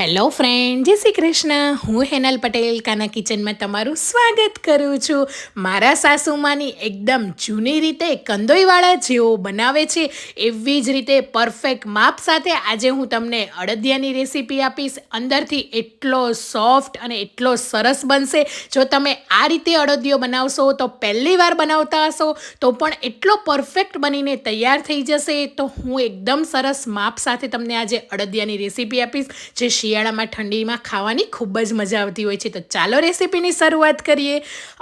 Hello friend જય શ્રી કૃષ્ણ. હું હેનલ પટેલ, કાના કિચનમાં તમારું સ્વાગત કરું છું. મારા સાસુમાની એકદમ જૂની રીતે કંદોઈવાળા જેવો બનાવે છે. એવી જ રીતે પરફેક્ટ માપ સાથે આજે હું તમને અડદિયાની રેસીપી આપીશ. અંદરથી એટલો સોફ્ટ અને એટલો સરસ બનશે. જો તમે આ રીતે અડદિયો બનાવશો, તો પહેલી વાર બનાવતા હશો, તો પણ એટલો પરફેક્ટ બનીને તૈયાર થઈ જશે. તો હું એકદમ સરસ માપ સાથે તમને આજે અડદિયાની રેસીપી આપીશ. જે શિયાળામાં ઠંડીમાં ખાવાની ખૂબ જ મજા આવતી હોય છે. તો ચાલો રેસીપીની શરૂઆત કરીએ.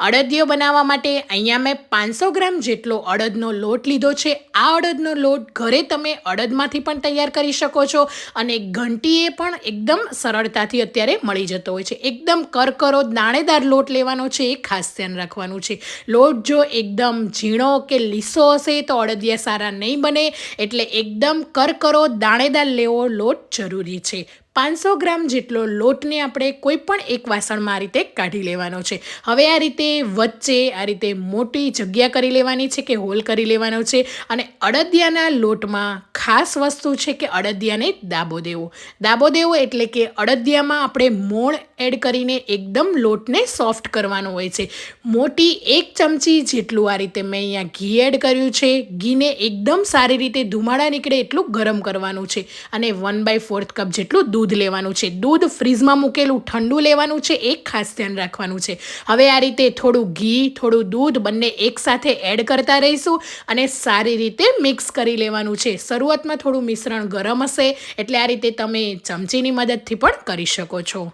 અડદિયો બનાવવા માટે અહીંયા મેં પાંચસો ગ્રામ જેટલો અડદનો લોટ લીધો છે. આ અડદનો લોટ ઘરે તમે અડદમાંથી પણ તૈયાર કરી શકો છો અને ઘંટીએ પણ એકદમ સરળતાથી અત્યારે મળી જતો હોય છે. એકદમ કરકરો દાણેદાર લોટ લેવાનો છે, એ ખાસ ધ્યાન રાખવાનું છે. લોટ જો એકદમ ઝીણો કે લીસો હશે તો અડદિયા સારા નહીં બને, એટલે એકદમ કરકરો દાણેદાર લેવો લોટ જરૂરી છે. પાંચસો ગ્રામ જેટલો લોટને આપણે કોઈ પણ એક વાસણમાં આ રીતે કાઢી લેવાનો છે. હવે આ રીતે વચ્ચે આ રીતે મોટી જગ્યા કરી લેવાની છે કે હોલ કરી લેવાનો છે અને અડદિયાના લોટમાં ખાસ વસ્તુ છે કે અડદિયાને દાબો દેવો. દાબો દેવો એટલે કે અડદિયામાં આપણે મોણ એડ કરીને એકદમ લોટને સોફ્ટ કરવાનો હોય છે. મોટી એક ચમચી જેટલું આ રીતે મેં અહીંયા ઘી એડ કર્યું છે. ઘીને એકદમ સારી રીતે ધુમાડા નીકળે એટલું ગરમ કરવાનું છે. અને વન બાય ફોર્થ કપ જેટલું દૂધ લેવાનું છે. દૂધ ફ્રીઝમાં મૂકેલું, ઠંડુ લેવાનું છે. એક ખાસ ધ્યાન રાખવાનું છે. હવે આ રીતે થોડું ઘી, થોડું દૂધ બંને એકસાથે એડ કરતા રહીશું અને સારી રીતે મિક્સ કરી લેવાનું છે. શરૂઆતમાં થોડું મિશ્રણ ગરમ હશે, એટલે આ રીતે તમે ચમચીની મદદથી પણ કરી શકો છો.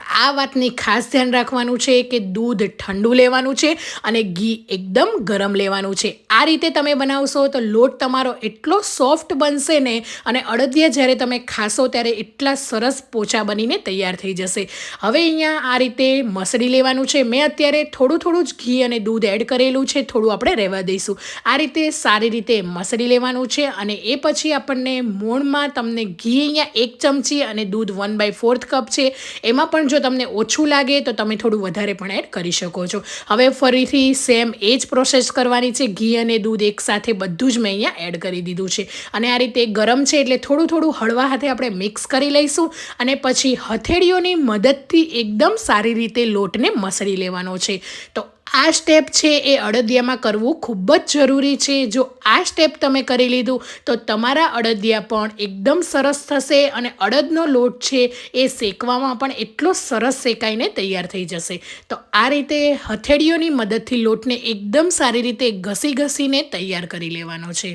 આ વાતની ખાસ ધ્યાન રાખવાનું છે કે દૂધ ઠંડુ લેવાનું છે અને ઘી એકદમ ગરમ લેવાનું છે. આ રીતે તમે બનાવશો તો લોટ તમારો એટલો સોફ્ટ બનશે ને અને અડદિયા જ્યારે તમે ખાશો ત્યારે એટલા સરસ પોચા બનીને તૈયાર થઈ જશે. હવે અહીંયા આ રીતે મસળી લેવાનું છે. મેં અત્યારે થોડું થોડું જ ઘી અને દૂધ એડ કરેલું છે. થોડું આપણે રહેવા દઈશું. આ રીતે સારી રીતે મસળી લેવાનું છે અને એ પછી આપણને મૂળમાં તમને ઘી અહીંયા એક ચમચી અને દૂધ વન બાય ફોર્થ કપ છે. એમાં પણ જો તમને ઓછું લાગે તો તમે થોડું વધારે પણ એડ કરી શકો છો. હવે ફરીથી સેમ એ જ પ્રોસેસ કરવાની છે. ઘી અને દૂધ એકસાથે બધું જ મેં અહીંયા એડ કરી દીધું છે. અને આ રીતે ગરમ છે એટલે થોડું થોડું હળવા હાથે આપણે મિક્સ કરી લઈશું અને પછી હથેળીઓની મદદથી એકદમ સારી રીતે લોટને મસળી લેવાનો છે. તો આ સ્ટેપ છે એ અડદિયામાં કરવું ખૂબ જ જરૂરી છે. જો આ સ્ટેપ તમે કરી લીધું, તો તમારા અડદિયા પણ એકદમ સરસ થશે અને અડદનો લોટ છે એ શેકવામાં પણ એટલો સરસ શેકાઈને તૈયાર થઈ જશે. તો આ રીતે હથેળીઓની મદદથી લોટને એકદમ સારી રીતે ઘસી ઘસીને તૈયાર કરી લેવાનો છે.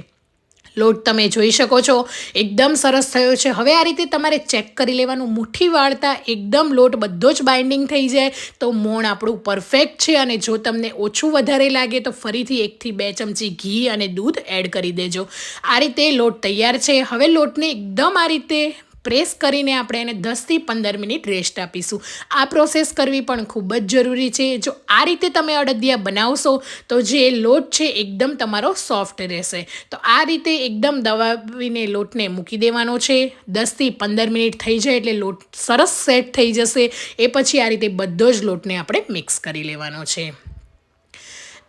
લોટ તમે જોઈ શકો છો. એકદમ સરસ થયો છે. હવે આ રીતે તમારે ચેક કરી લેવાનું. મુઠ્ઠી વાળતા એકદમ લોટ બધો જ બાઇન્ડિંગ થઈ જાય. તો મોણ આપણું પરફેક્ટ છે અને જો તમને ઓછું વધારે લાગે તો ફરીથી એકથી બે ચમચી ઘી અને દૂધ એડ કરી દેજો. આ રીતે લોટ તૈયાર છે. હવે લોટને એકદમ આ રીતે પ્રેસ કરીને આપણે એને દસથી પંદર મિનિટ રેસ્ટ આપીશું. આ પ્રોસેસ કરવી પણ ખૂબ જ જરૂરી છે. જો આ રીતે તમે અડદિયા બનાવશો, તો જે લોટ છે એકદમ તમારો સોફ્ટ રહેશે. તો આ રીતે એકદમ દબાવીને લોટને મૂકી દેવાનો છે. દસથી પંદર મિનિટ થઈ જાય એટલે લોટ સરસ સેટ થઈ જશે. એ પછી આ રીતે બધો જ લોટને આપણે મિક્સ કરી લેવાનો છે.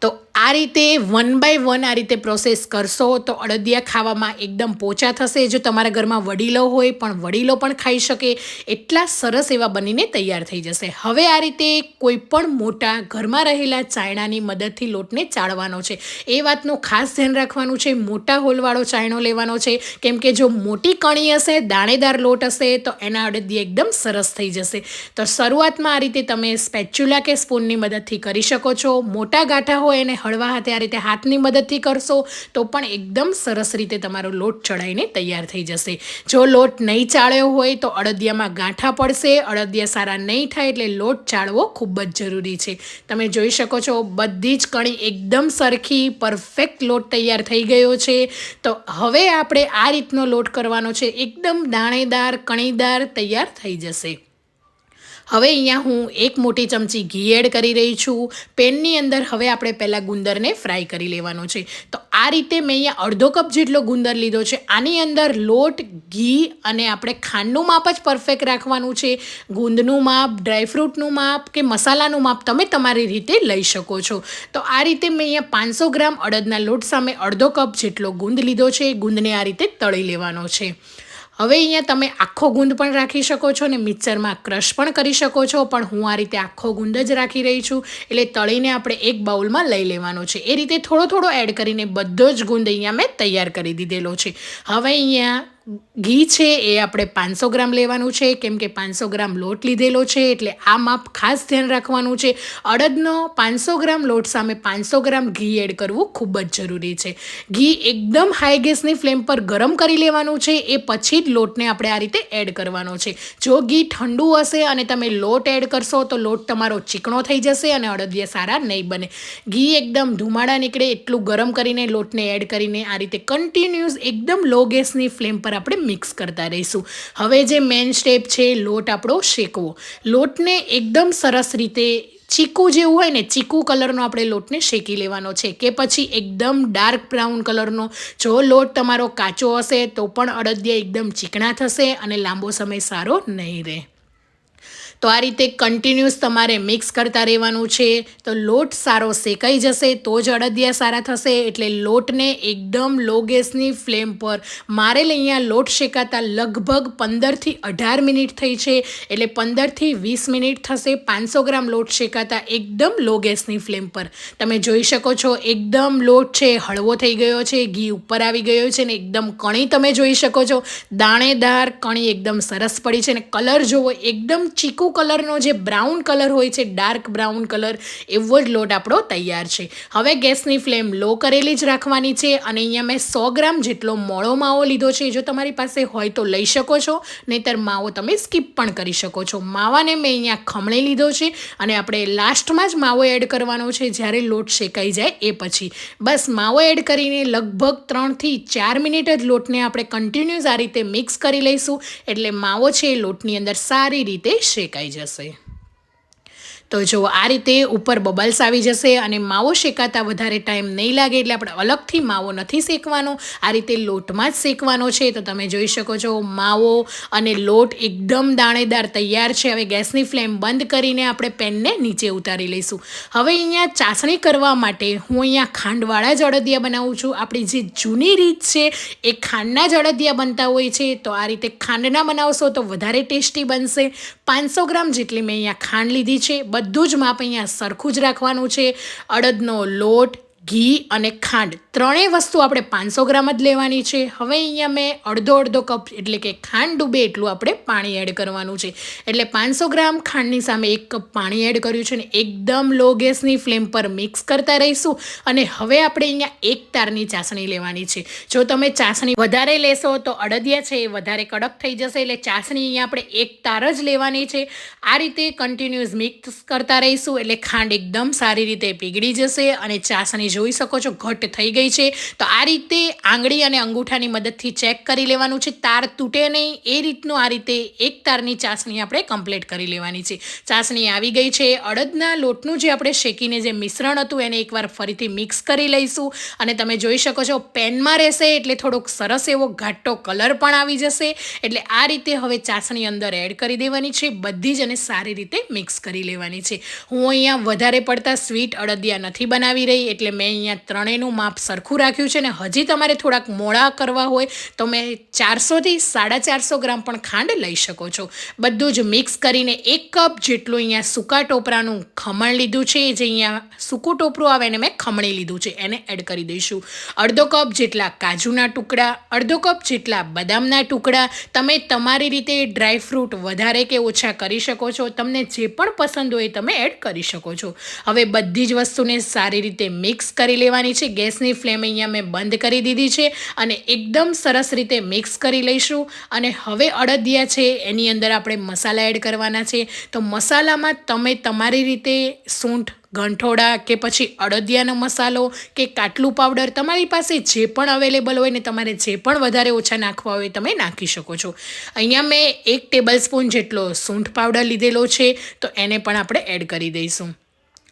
તો આ રીતે વન બાય વન આ રીતે પ્રોસેસ કરશો તો અડદિયા ખાવામાં એકદમ પોચા થશે. જો તમારા ઘરમાં વડીલો હોય પણ વડીલો પણ ખાઈ શકે. એટલા સરસ એવા બનીને તૈયાર થઈ જશે. હવે આ રીતે કોઈ પણ મોટા ઘરમાં રહેલા ચાયણાની મદદથી લોટને ચાળવાનો છે. એ વાતનું ખાસ ધ્યાન રાખવાનું છે. મોટા હોલવાળો ચાયણો લેવાનો છે. કેમ કે જો મોટી કણી હશે, દાણેદાર લોટ હશે, તો એના અડદિયા એકદમ સરસ થઈ જશે. તો શરૂઆતમાં આ રીતે તમે સ્પેચ્યુલા કે સ્પૂનની મદદથી કરી શકો છો. મોટા ગાંઠા હોય એને હળવા હાથે આ રીતે હાથની મદદથી કરશો, તો પણ એકદમ સરસ રીતે તમારો લોટ ચડાઈને તૈયાર થઈ જશે. જો લોટ નહીં ચાળ્યો હોય, તો અડદિયામાં ગાંઠા પડશે. અડદિયા સારા નહીં થાય એટલે લોટ ચાળવો ખૂબ જ જરૂરી છે. તમે જોઈ શકો છો, બધી જ કણી એકદમ સરખી, પરફેક્ટ લોટ તૈયાર થઈ ગયો છે. તો હવે આપણે આ રીતનો લોટ કરવાનો છે. એકદમ દાણેદાર, કણીદાર તૈયાર થઈ જશે. હવે અહીંયા હું એક મોટી ચમચી ઘી એડ કરી રહી છું. પેનની અંદર હવે આપણે પહેલાં ગુંદરને ફ્રાય કરી લેવાનો છે. તો આ રીતે મેં અહીંયા અડધો કપ જેટલો ગુંદર લીધો છે. આની અંદર લોટ, ઘી અને આપણે ખાંડનું માપ જ પરફેક્ટ રાખવાનું છે. ગુંદનું માપ ડ્રાયફ્રૂટનું માપ કે મસાલાનું માપ તમે તમારી રીતે લઈ શકો છો. તો આ રીતે મેં અહીંયા પાંચસો ગ્રામ અડદના લોટ સામે અડધો કપ જેટલો ગુંદ લીધો છે. ગુંદને આ રીતે તળી લેવાનો છે. હવે અહીંયા તમે આખો ગુંદ પણ રાખી શકો છો ને મિક્સરમાં ક્રશ પણ કરી શકો છો, પણ હું આ રીતે આખો ગુંદ જ રાખી રહી છું. એટલે તળીને આપણે એક બાઉલમાં લઈ લેવાનો છે. એ રીતે થોડો થોડો એડ કરીને બધો જ ગુંદ અહીંયા મેં તૈયાર કરી દીધેલો છે. હવે અહીંયા ઘી છે એ આપણે પાંચસો ગ્રામ લેવાનું છે, કેમ કે પાંચસો ગ્રામ લોટ લીધેલો છે, એટલે આ માપ ખાસ ધ્યાન રાખવાનું છે. અડદનો પાંચસો ગ્રામ લોટ સામે પાંચસો ગ્રામ ઘી એડ કરવું ખૂબ જ જરૂરી છે. ઘી એકદમ હાઈ ગેસની ફ્લેમ પર ગરમ કરી લેવાનું છે, એ પછી જ લોટને આપણે આ રીતે એડ કરવાનો છે. જો ઘી ઠંડુ હશે અને તમે લોટ એડ કરશો, તો લોટ તમારો ચીકણો થઈ જશે અને અડદિયા સારા નહીં બને. ઘી એકદમ ધુમાડા નીકળે એટલું ગરમ કરીને લોટને એડ કરીને આ રીતે કન્ટિન્યુઅસ એકદમ લો ગેસની ફ્લેમ પર આપણે મિક્સ કરતા રહીશું. હવે જે મેઇન સ્ટેપ છે, લોટ આપણો શેકવો. લોટને એકદમ સરસ રીતે ચીકુ જેવું હોય ને, ચીકુ કલરનો આપણે લોટને શેકી લેવાનો છે કે પછી એકદમ ડાર્ક બ્રાઉન કલરનો. જો લોટ તમારો કાચો હશે તો પણ અડદિયા એકદમ ચીકણા થશે અને લાંબો સમય સારો નહીં રહે. તો આ રીતે કન્ટિન્યુઅસ તમારે મિક્સ કરતા રહેવાનું છે. તો લોટ સારો શેકાઈ જશે તો જ અડદિયા સારા થશે એટલે લોટને એકદમ લો ગેસની ફ્લેમ પર મારે અહીંયા લોટ શેકાતા લગભગ પંદરથી અઢાર મિનિટ થઈ છે. એટલે પંદરથી વીસ મિનિટ થશે પાંચસો ગ્રામ લોટ શેકાતા એકદમ લો ગેસની ફ્લેમ પર. તમે જોઈ શકો છો એકદમ લોટ છે, હળવો થઈ ગયો છે, ઘી ઉપર આવી ગયો છે ને એકદમ કણી તમે જોઈ શકો છો. દાણેદાર કણી એકદમ સરસ પડી છે ને કલર જોવો એકદમ ચીકુ કલરનો જે બ્રાઉન કલર હોય છે ડાર્ક બ્રાઉન કલર એવો જ લોટ આપણો તૈયાર છે. હવે ગેસની ફ્લેમ લો કરેલી જ રાખવાની છે અને અહીંયા મેં સો ગ્રામ જેટલો મોળો માવો લીધો છે. જો તમારી પાસે હોય તો લઈ શકો છો, નહીતર માવો તમે સ્કીપ પણ કરી શકો છો. માવાને મેં અહીંયા ખમણી લીધો છે અને આપણે લાસ્ટમાં જ માવો એડ કરવાનો છે. જ્યારે લોટ શેકાઈ જાય એ પછી. બસ માવો એડ કરીને લગભગ ત્રણથી ચાર મિનિટ જ લોટને આપણે કન્ટિન્યુઅસ આ રીતે મિક્સ કરી લઈશું. એટલે માવો છે એ લોટની અંદર સારી રીતે શેકાય શેકાઈ જશે તો જો આ રીતે ઉપર બબલ્સ આવી જશે અને માવો શેકાતા વધારે ટાઈમ નહીં લાગે એટલે આપણે અલગથી માવો નથી શેકવાનો. આ રીતે લોટમાં જ શેકવાનો છે. તો તમે જોઈ શકો છો, માવો અને લોટ એકદમ દાણેદાર તૈયાર છે. હવે ગેસની ફ્લેમ બંધ કરીને આપણે પેનને નીચે ઉતારી લઈશું. હવે અહીંયા ચાસણી કરવા માટે હું અહીંયા ખાંડવાળા જ અડદિયા બનાવું છું. આપણી જે જૂની રીત છે એ ખાંડના જ અડદિયા બનતા હોય છે. તો આ રીતે ખાંડના બનાવશો તો વધારે ટેસ્ટી બનશે. પાંચસો ગ્રામ જેટલી મેં અહીંયા ખાંડ લીધી છે. બધું જ માપ અહીંયા સરખું જ રાખવાનું છે. અડદનો લોટ ઘી અને ખાંડ ત્રણેય વસ્તુ આપણે પાંચસો ગ્રામ જ લેવાની છે. હવે અહીંયા મેં અડધો અડધો કપ એટલે કે ખાંડ ડૂબે એટલું આપણે પાણી એડ કરવાનું છે. એટલે પાંચસો ગ્રામ ખાંડની સામે એક કપ પાણી એડ કર્યું છે ને એકદમ લો ગેસની ફ્લેમ પર મિક્સ કરતા રહીશું. અને હવે આપણે અહીંયા એક તારની ચાસણી લેવાની છે. જો તમે ચાસણી વધારે લેશો તો અડદિયા છે એ વધારે કડક થઈ જશે એટલે ચાસણી અહીંયા આપણે એક તાર જ લેવાની છે. આ રીતે કન્ટિન્યુઅસ મિક્સ કરતા રહીશું એટલે ખાંડ એકદમ સારી રીતે પીગળી જશે અને ચાસણી જોઈ શકો છો ઘટ થઈ ગઈ છે. તો આ રીતે આંગળી અને અંગૂઠાની મદદથી ચેક કરી લેવાનું છે. તાર તૂટે નહીં. એ રીતનું આ રીતે એક તારની ચાસણી આપણે કમ્પ્લીટ કરી લેવાની છે. ચાસણી આવી ગઈ છે. અડદના લોટનું જે આપણે શેકીને જે મિશ્રણ હતું એને એકવાર ફરીથી મિક્સ કરી લઈશું. અને તમે જોઈ શકો છો પેનમાં રહેશે એટલે થોડોક સરસ એવો ઘાટો કલર પણ આવી જશે. એટલે આ રીતે હવે ચાસણી અંદર એડ કરી દેવાની છે. બધી જ અને સારી રીતે મિક્સ કરી લેવાની છે. હું અહીંયા વધારે પડતા સ્વીટ અડદિયા નથી બનાવી રહી. એટલે મેં અહીંયા ત્રણેયનું માપ સરખું રાખ્યું છે ને હજી તમારે થોડાક મોડા કરવા હોય તો મેં ચારસોથી સાડા ચારસો ગ્રામ પણ ખાંડ લઈ શકો છો. બધું જ મિક્સ કરીને એક કપ જેટલું અહીંયા સૂકા ટોપરાનું ખમણ લીધું છે, જે અહીંયા સૂકું ટોપરું આવે એને મેં ખમણી લીધું છે, એને એડ કરી દઈશું. અડધો કપ જેટલા કાજુના ટુકડા, અડધો કપ જેટલા બદામના ટુકડા, તમે તમારી રીતે ડ્રાય ફ્રૂટ વધારે કે ઓછા કરી શકો છો, તમને જે પણ પસંદ હોય તમે એડ કરી શકો છો. હવે બધી જ વસ્તુને સારી રીતે મિક્સ કરી લેવાની છે. ગેસની ફ્લેમ અહીંયા મેં બંધ કરી દીધી છે અને એકદમ સરસ રીતે મિક્સ કરી લઈશું. અને હવે અડદિયા છે, એની અંદર આપણે મસાલા એડ કરવાના છે. તો મસાલામાં તમે તમારી રીતે સૂંઠ, ગંઠોડા કે પછી અડદિયાનો મસાલો કે કાટલું પાવડર તમારી પાસે જે પણ અવેલેબલ હોય ને તમારે જે પણ વધારે ઓછા નાખવા હોય તમે નાખી શકો છો. અહીંયા મેં એક ટેબલ સ્પૂન જેટલો સૂંઠ પાવડર લીધેલો છે. તો એને પણ આપણે એડ કરી દઈશું.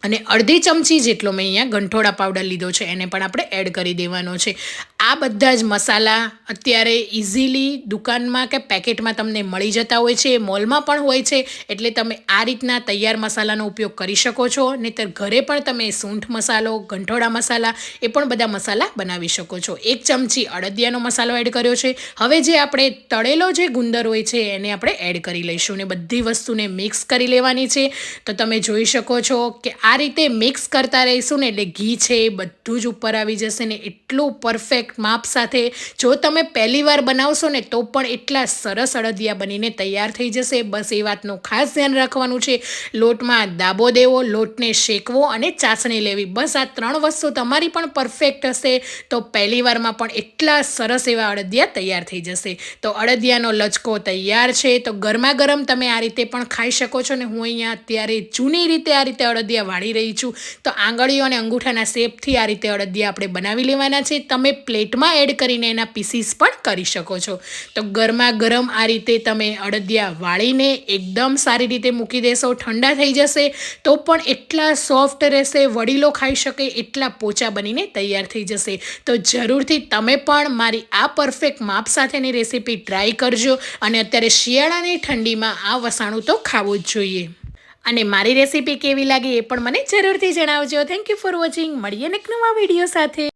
અને અડધી ચમચી જેટલો મેં અહીંયા ગંઠોડા પાવડર લીધો છે, એને પણ આપણે એડ કરી દેવાનો છે. આ બધા જ મસાલા અત્યારે ઇઝીલી દુકાનમાં કે પેકેટમાં તમને મળી જતા હોય છે મોલમાં પણ હોય છે, એટલે તમે આ રીતના તૈયાર મસાલાનો ઉપયોગ કરી શકો છો, નહીંતર ઘરે પણ તમે સૂંઠ મસાલો ગંઠોડા મસાલા એ પણ બધા મસાલા બનાવી શકો છો. એક ચમચી અડદિયાનો મસાલો એડ કર્યો છે. હવે જે આપણે તળેલો જે ગુંદર હોય છે, એને આપણે એડ કરી લઈશું ને બધી વસ્તુને મિક્સ કરી લેવાની છે. તો તમે જોઈ શકો છો કે આ રીતે મિક્સ કરતા રહીશું ને એટલે ઘી છે એ બધું જ ઉપર આવી જશે ને એટલું પરફેક્ટ માપ સાથે જો તમે પહેલી વાર બનાવશો ને તો પણ એટલા સરસ અડદિયા બનીને તૈયાર થઈ જશે. બસ એ વાતનું ખાસ ધ્યાન રાખવાનું છે. લોટમાં દાબો દેવો, લોટને શેકવો અને ચાસણી લેવી. બસ આ ત્રણ વસ્તુ તમારી પણ પરફેક્ટ હશે. તો પહેલી વારમાં પણ એટલા સરસ એવા અડદિયા તૈયાર થઈ જશે. તો અડદિયાનો લચકો તૈયાર છે. તો ગરમા ગરમ તમે આ રીતે પણ ખાઈ શકો છો ને હું અહીંયા અત્યારે જૂની રીતે આ રીતે અડદિયા વાળી રહી છું. તો આંગળીઓ અને અંગૂઠાના શેપથી આ રીતે અડદિયા આપણે બનાવી લેવાના છે. તમે પ્લેટમાં એડ કરીને એના પીસીસ પણ કરી શકો છો. તો ગરમા ગરમ આ રીતે તમે અડદિયા વાળીને એકદમ સારી રીતે મૂકી દેશો. ઠંડા થઈ જશે તો પણ એટલા સોફ્ટ રહેશે, વડીલો ખાઈ શકે, એટલા પોચા બનીને તૈયાર થઈ જશે. તો જરૂરથી તમે પણ મારી આ પરફેક્ટ માપ સાથેની રેસીપી ટ્રાય કરજો. અને અત્યારે શિયાળાની ઠંડીમાં આ વસાણું તો ખાવું જ જોઈએ. અને મારી રેસીપી કેવી લાગી એ પણ મને જરૂરથી જણાવજો. થેન્ક યુ ફોર વોચિંગ મળીએ એક નવા વીડિયો સાથે.